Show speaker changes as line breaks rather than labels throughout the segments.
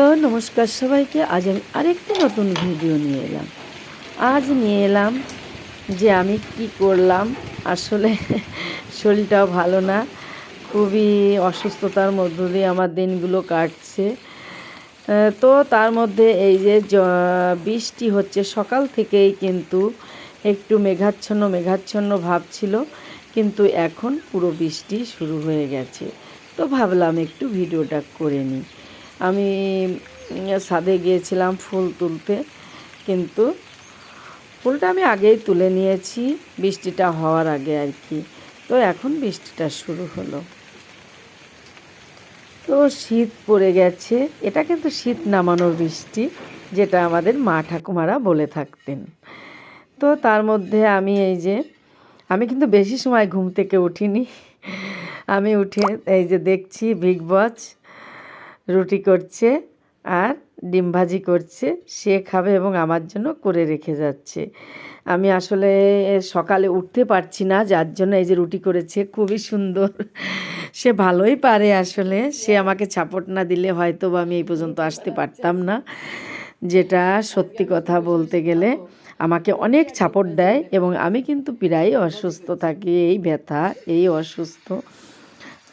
তো নমস্কার সবাইকে, আজ আমি আরেকটি নতুন ভিডিও নিয়ে এলাম। আজ নিয়ে এলাম যে আমি কি করলাম। আসলে শরীরটাও ভালো না, খুবই অসুস্থতার মধ্য দিয়ে আমার দিনগুলো কাটছে। তো তার মধ্যে এই যে বৃষ্টি হচ্ছে, সকাল থেকেই কিন্তু একটু মেঘাচ্ছন্ন মেঘাচ্ছন্ন ভাব ছিল। কিন্তু এখন পুরো বৃষ্টি শুরু হয়ে গেছে। তো ভাবলাম একটু ভিডিওটা করে নিই। আমি ছাদে গিয়েছিলাম ফুল তুলতে, কিন্তু ফুলটা আমি আগেই তুলে নিয়েছি, বৃষ্টিটা হওয়ার আগে আর কি। তো এখন বৃষ্টিটা শুরু হলো। তো শীত পড়ে গেছে, এটা কিন্তু শীত নামানোর বৃষ্টি, যেটা আমাদের মা ঠাকুমারা বলে থাকতেন। তো তার মধ্যে আমি এই যে, আমি কিন্তু বেশি সময় ঘুম থেকে উঠিনি। আমি উঠে এই যে দেখছি বিগ বস রুটি করছে আর ডিম ভাজি করছে, সে খাবে এবং আমার জন্য করে রেখে যাচ্ছে। আমি আসলে সকালে উঠতে পারছি না, যার জন্য এই যে রুটি করেছে, খুবই সুন্দর। সে ভালোই পারে আসলে, সে আমাকে সাপোর্ট না দিলে হয়তো বা আমি এই পর্যন্ত আসতে পারতাম না। যেটা সত্যি কথা বলতে গেলে আমাকে অনেক সাপোর্ট দেয় এবং আমি কিন্তু প্রায় অসুস্থ থাকি, এই ব্যথা, এই অসুস্থ।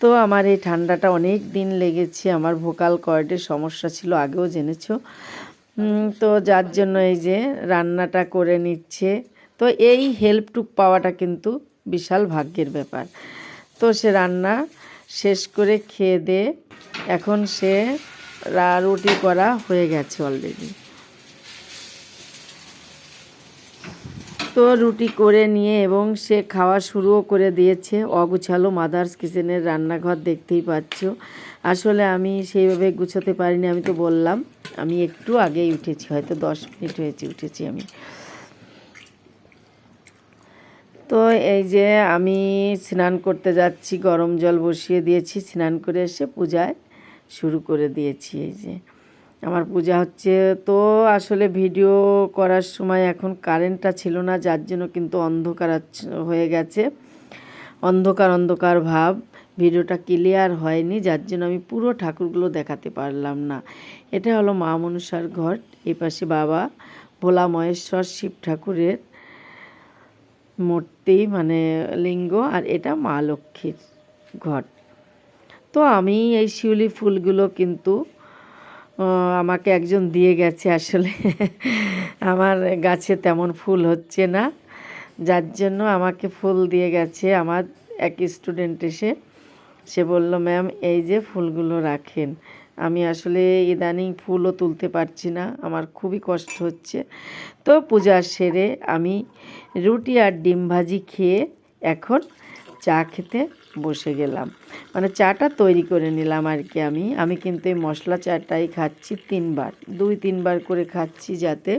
তো আমার এই ঠান্ডাটা অনেক দিন লেগেছে, আমার ভোকাল কর্ডের সমস্যা ছিল, আগেও জেনেছ। তো যার জন্য এই যে রান্নাটা করে নিচ্ছে, তো এই হেল্পটুক পাওয়াটা কিন্তু বিশাল ভাগ্যের ব্যাপার। তো সে রান্না শেষ করে খেয়ে দে, এখন সে রুটি করা হয়ে গেছে অলরেডি তো রুটি করে নিয়ে এবং সে খাওয়া শুরুও করে দিয়েছে। অগুছালো মাদার্স কিচেনের রান্নাঘর দেখতেই পাচ্ছ। আসলে আমি সেইভাবে গুছোতে পারিনি, আমি তো বললাম। আমি একটু আগেই উঠেছি, হয়তো দশ মিনিট হয়েছে, উঠেছি আমি। তো এই যে আমি স্নান করতে যাচ্ছি, গরম জল বসিয়ে দিয়েছি, স্নান করে এসে পূজায় শুরু করে দিয়েছি এই যে। আমার পূজা হচ্ছে। তো আসলে ভিডিও করার সময় এখন কারেন্টটা ছিল না, যার জন্য কিন্তু অন্ধকার হয়ে গেছে। অন্ধকার অন্ধকার ভাব। ভিডিওটা ক্লিয়ার হয়নি, যার জন্য আমি পুরো ঠাকুরগুলো দেখাতে পারলাম না। এটা হলো মা মনসার ঘর এই পাশে বাবা ভোলা মহেশ্বর শিব ঠাকুরের মূর্তি মানে লিঙ্গ, আর এটা মা লক্ষ্মীর ঘর তো আমি এই শিউলি ফুলগুলো কিন্তু আমাকে একজন দিয়ে গেছে আসলে। আমার গাছে তেমন ফুল হচ্ছে না। যার জন্য আমাকে ফুল দিয়ে গেছে। আমার এক স্টুডেন্ট এসে, সে বলল ম্যাম এই যে ফুলগুলো রাখেন, আমি আসলে ইদানিং ফুলও তুলতে পারছি না। আমার খুবই কষ্ট হচ্ছে। তো পূজা সেরে আমি রুটি আর ডিম ভাজি খেয়ে এখন চা খেতে বসে গেলাম। মানে চাটা তৈরি করে নিলাম আর কি আমি। আমি কিন্তু এই মশলা চাটাই খাচ্ছি তিনবার, দুই, তিনবার করে খাচ্ছি যাতে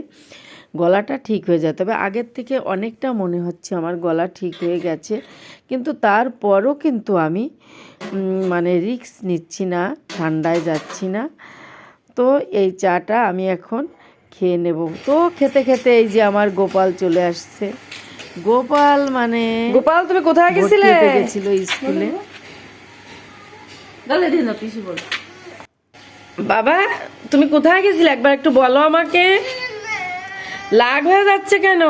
গলাটা ঠিক হয়ে যায়। তবে আগের থেকে অনেকটা মনে হচ্ছে আমার গলা ঠিক হয়ে গেছে। কিন্তু তারপরও কিন্তু আমি মানে রিস্ক নিচ্ছি না, ঠান্ডায় যাচ্ছি না। তো এই চাটা আমি এখন খেয়ে নেব। তো খেতে খেতে এই যে আমার গোপাল চলে আসছে। গোপাল মানে
গোপাল তুমি কোথায় গেছিলে?
স্কুলে।
বাবা তুমি কোথায় গেছিলে? একবার একটু বলো আমাকে। লাগ হয়ে যাচ্ছে কেন?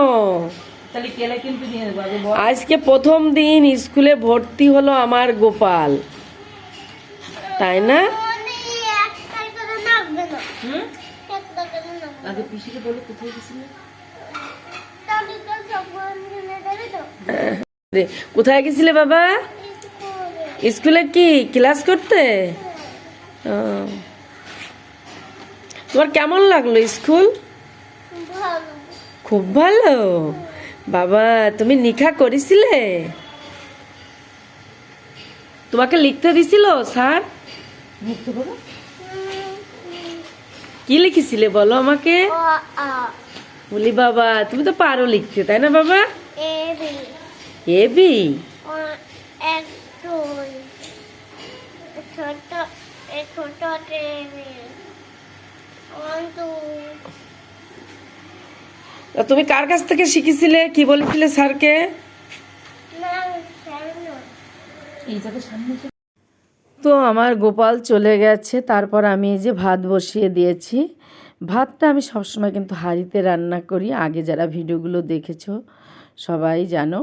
আজকে প্রথম দিন স্কুলে ভর্তি হলো আমার গোপাল। তাই না?
আগে পিসিকে বলে কোথায় গেছিলে
তাহলে তো সবার জন্য দেবে তো
রে, কোথায় গেছিলে বাবা?
স্কুলে
কি? ক্লাস করতে? তোমার কেমন লাগল স্কুল? খুব ভালো। বাবা তুমি নিখা করেছিলে? তোমাকে লিখতে দিছিল স্যার? কি লিখেছিলে বলো আমাকে? বলি বাবা তুমি তো পারো লিখতে তাই না বাবা?
A B.
তুমি কার কাছ থেকে শিখেছিলে? কি বলেছিলে স্যারকে?
তো আমার গোপাল চলে গেছে তারপর আমি এই যে ভাত বসিয়ে দিয়েছি। ভাতটা আমি সবসময় কিন্তু হাঁড়িতে রান্না করি। আগে যারা ভিডিওগুলো দেখেছ সবাই জানো।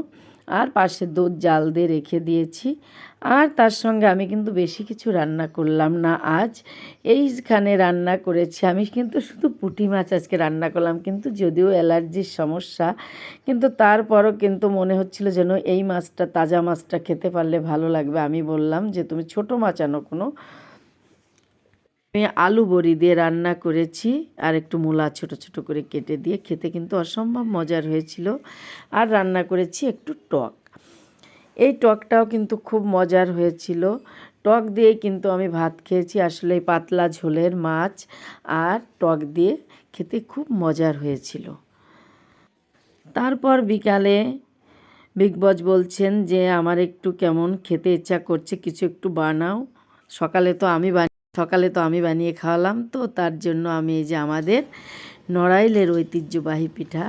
আর পাশে দুধ জাল দিয়ে রেখে দিয়েছি। আর তার সঙ্গে আমি কিন্তু বেশি কিছু রান্না করলাম না আজ। এইখানে রান্না করেছি। আমি কিন্তু শুধু পুঁটি মাছ আজকে রান্না করলাম, কিন্তু যদিও অ্যালার্জির সমস্যা, কিন্তু তারপরও কিন্তু মনে হচ্ছিল যেন এই মাছটা, তাজা মাছটা খেতে পারলে ভালো লাগবে। আমি বললাম যে, তুমি ছোট মাছ আনো কোনো। আমি আলু বড়ি দিয়ে রান্না করেছি আর একটু মূলা ছোট ছোট করে কেটে দিয়ে খেতে কিন্তু অসম্ভব মজার হয়েছিল। আর রান্না করেছি একটু টক। এই টকটাও কিন্তু খুব মজার হয়েছিল। টক দিয়ে কিন্তু আমি ভাত খেয়েছি, আসলে পাতলা ঝোলের মাছ আর টক দিয়ে খেতে খুব মজার হয়েছিল। তারপর বিকালে বিগ বস বলছেন যে, আমার একটু কেমন খেতে ইচ্ছা করছে, কিছু একটু বানাও। সকালে তো আমি বানিয়ে সকালে তো আমি বানিয়ে খাওয়ালাম, তো তার জন্য আমি এই যে আমাদের নড়াইলের ঐতিহ্যবাহী পিঠা,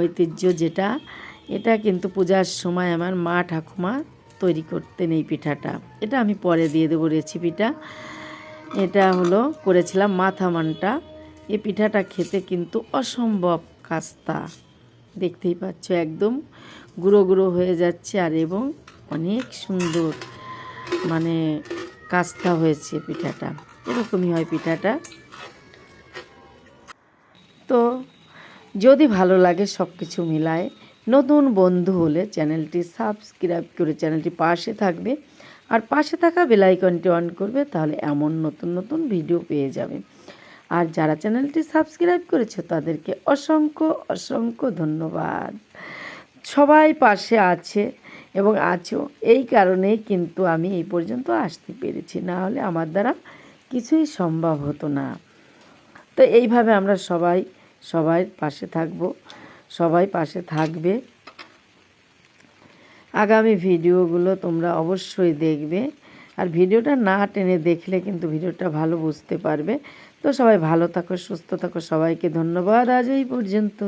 ঐতিহ্য যেটা, এটা কিন্তু পূজার সময় আমার মা ঠাকুমা তৈরি করতেন এই পিঠাটা। এটা আমি পরে দিয়ে দেবো রেসিপিটা। এটা হলো করেছিলাম মাথা মানটা এই পিঠাটা খেতে কিন্তু অসম্ভব কাস্তা দেখতেই পাচ্ছ, একদম গুঁড়ো গুঁড়ো হয়ে যাচ্ছে আর এবং অনেক সুন্দর মানে কাস্তা হয়েছে পিঠাটা। এরকমই হয় পিঠাটা। তো যদি ভালো লাগে সব কিছু মিলায় নতুন বন্ধু হলে চ্যানেলটি সাবস্ক্রাইব করে চ্যানেলটি পাশে থাকবে। আর পাশে থাকা বেলাইকনটি অন করবে তাহলে এমন নতুন নতুন ভিডিও পেয়ে যাবে। আর যারা চ্যানেলটি সাবস্ক্রাইব করেছে তাদেরকে অসংখ্য অসংখ্য ধন্যবাদ। সবাই পাশে আছে। এবং আছো এই কারণেই কিন্তু আমি এই পর্যন্ত আসতে পেরেছি। না হলে আমার দ্বারা কিছুই সম্ভব হতো না। তো এইভাবে আমরা সবাই সবাই পাশে থাকব, সবাই পাশে থাকবে। আগামী ভিডিওগুলো তোমরা অবশ্যই দেখবে। আর ভিডিওটা না টেনে দেখলে কিন্তু ভিডিওটা ভালো বুঝতে পারবে। তো সবাই ভালো থাকো, সুস্থ থাকো, সবাইকে ধন্যবাদ আজ এই পর্যন্ত।